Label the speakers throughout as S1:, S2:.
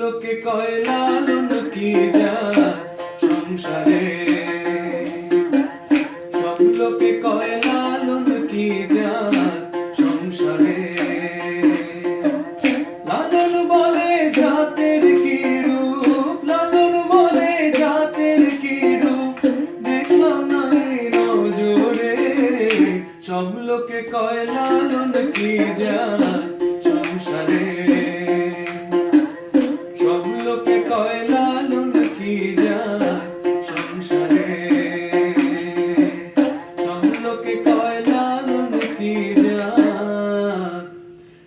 S1: লোকে কয়, লালন কি যায় সংসারে। সব লোকে কয়, লালন কি যায় সংসারে। লালন বলে জাতের কি রূপ? লালন বলে জাতের কি রূপ? দেখলাম না নজরে। সব লোকে কয়, লালন কি যায়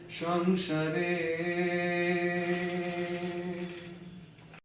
S1: সংসারে।